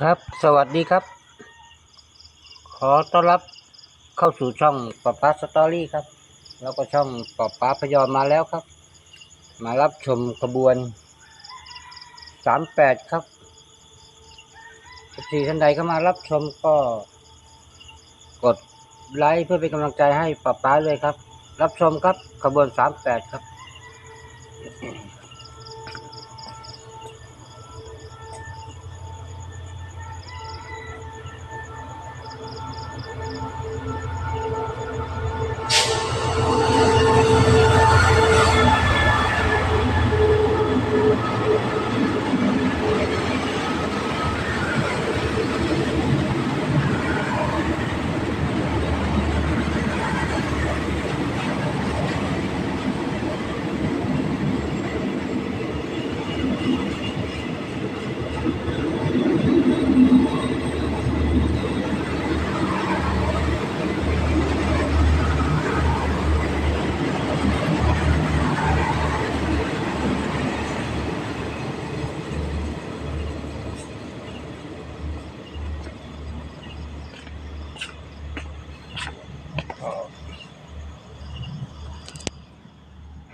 ครับ สวัสดีครับ ขอต้อนรับเข้าสู่ช่องป๊าป๊าสตอรี่ครับ แล้วก็ช่องป๊าป๊าพยอมมาแล้วครับ มารับชมขบวนสามแปดครับสี่ท่านใดเข้ามารับชมก็ กดไลค์เพื่อเป็นกำลังใจให้ป๊าป๊าเลยครับ รับชมครับขบวนสามแปดครับ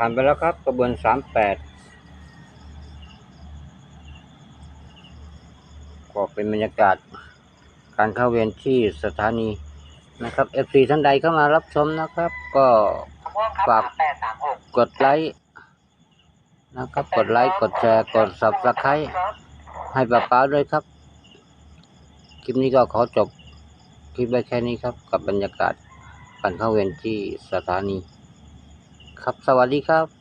ผ่านไปแล้วครับกระบวนสามแปดก็เป็นบรรยากาศการเข้าเวียนที่สถานีนะครับเอฟซีท่านใดเข้ามารับชมนะครับ ก็ฝากกดไลค์นะครับ กดไลค์ กดแชร์ กด subscribe ให้ป้าป้าด้วยครับ คลิปนี้ก็ขอจบคลิปไว้แค่นี้ครับ กับบรรยากาศการเข้าเวียนที่สถานี ครับ สวัสดีครับ